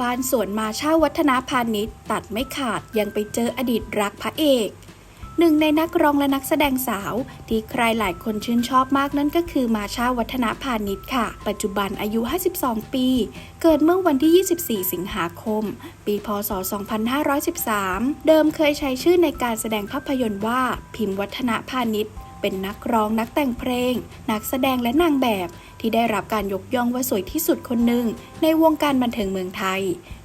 บ้านสวนมาช่าวัฒนาพาณิชย์ตัดไม่ขาดยังไปเจออดีตรักพระเอกหนึ่งในนักร้องและนักแสดงสาว ที่ใครหลายคนชื่นชอบมากนั่นก็คือมาชาวัฒนาพาณิชย์ค่ะ ปัจจุบันอายุ 52 ปี เกิดเมื่อวันที่ 24 สิงหาคม ปี พศ 2513 เดิมเคยใช้ชื่อในการแสดงภาพยนตร์ว่าพิมพ์วัฒนาพาณิชย์ เป็นนักร้องนักแต่งเพลง นักแสดงและนางแบบ ที่ได้รับการยกย่องว่าสวยที่สุดคนหนึ่งในวงการบันเทิงเมืองไทย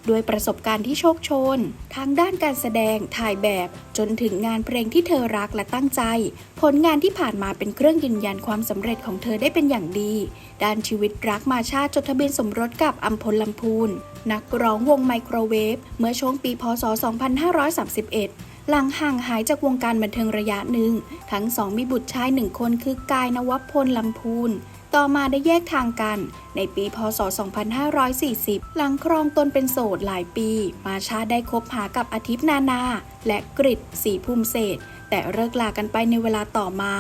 ด้วยประสบการณ์ที่โชคโชน ทางด้านการแสดงถ่ายแบบจนถึงงานเพลงที่เธอรักและตั้งใจ ผลงานที่ผ่านมาเป็นเครื่องยืนยันความสำเร็จของเธอได้เป็นอย่างดี ด้านชีวิตรักมาชาจดทะเบียนสมรสกับอัมพลลำพูนนักร้องวงไมโครเวฟเมื่อช่วงปีพศ 2531 หลังห่างหายจากวงการบันเทิงระยะหนึ่ง ทั้งสองมีบุตรชายหนึ่งคนคือกายนวพลลำพูน ต่อมาได้แยกทางกัน ในปีพศ 2540 หลังครองตนเป็นโสดหลายปี มาชาได้คบหากับอาทิตย์นานา และกริดสีภูมิเศษ แต่เลิกลากันไปในเวลาต่อมา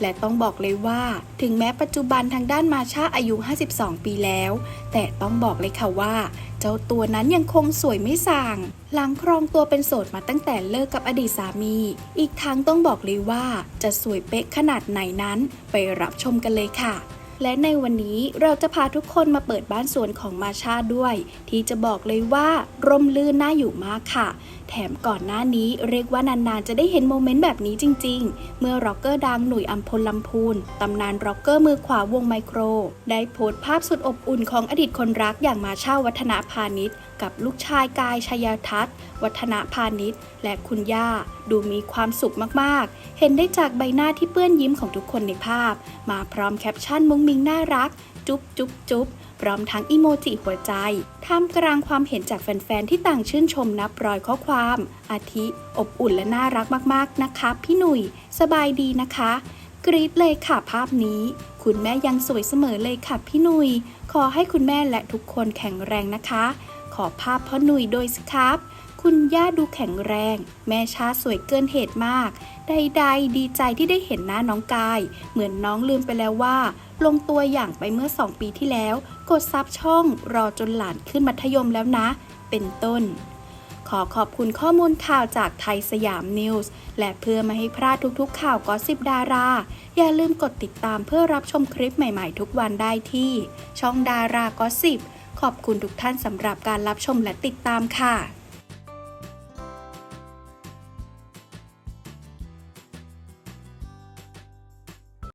และต้องบอกเลยว่า ถึงแม้ปัจจุบันทางด้านมาชาอายุ 52 ปีแล้ว แต่ต้องบอกเลยค่ะว่า เจ้าตัวนั้นยังคงสวยไม่ส่าง หลังครองตัวเป็นโสดมาตั้งแต่เลิกกับอดีตสามี อีกทั้งต้องบอกเลยว่า จะสวยเป๊ะขนาดไหนนั้น ไปรับชมกันเลยค่ะ และในวันนี้เราจะพาทุกคนมาเปิดบ้านสวนของมาชาด้วย ที่จะบอกเลยว่าร่มรื่นน่าอยู่มากค่ะ แถมก่อนหน้านี้เรียกว่านานๆ จะได้เห็นโมเมนต์แบบนี้จริง ๆ เมื่อร็อกเกอร์ดังหนุ่ยอัมพลลำพูนตำนานร็อกเกอร์มือขวาวงไมโคร ได้โพสต์ภาพสุดอบอุ่นของอดีตคนรักอย่างมาชาวัฒนาพาณิชย์ กับลูกชายกายชยทัศน์วัฒนาพาณิชย์ และคุณย่าดูมีความสุขมากๆ เห็นได้จากใบหน้าที่เปื้อนยิ้มของทุกคนในภาพ มาพร้อมแคปชั่นมุ้งมิงน่ารัก จุ๊บจุ๊บจุ๊บพร้อมทั้งอีโมจิหัวใจ ท่ามกลางความเห็นจากแฟนๆ ที่ต่างชื่นชมนับร้อยข้อความ อาทิ อบอุ่นและน่ารักมากๆ นะคะพี่หนุ่ย สบายดีนะคะ กรี๊ดเลยค่ะภาพนี้ คุณแม่ยังสวยเสมอเลยค่ะพี่หนุยขอให้คุณแม่และทุกคนแข็งแรงนะคะ ขอภาพพ่อหนุ่ยโดยสิครับ คุณย่าดูแข็งแรง แม่ชาสวยเกินเหตุมาก ใดๆ ดีใจที่ได้เห็นหน้าน้องกาย เหมือนน้องลืมไปแล้วว่า ลงตัวอย่างไปเมื่อ 2 ปีที่แล้ว กดซับช่องรอจนหลานขึ้นมัธยมแล้วนะ เป็นต้น ขอขอบคุณข้อมูลข่าวจากไทยสยามนิวส์ และเพื่อไม่ให้พลาดทุกๆ ข่าวก็สิบดารา อย่าลืมกดติดตามเพื่อรับชมคลิปใหม่ๆ ทุกวันได้ที่ ช่องดาราก็สิบขอบคุณทุกท่านสำหรับการรับชมและติดตามค่ะ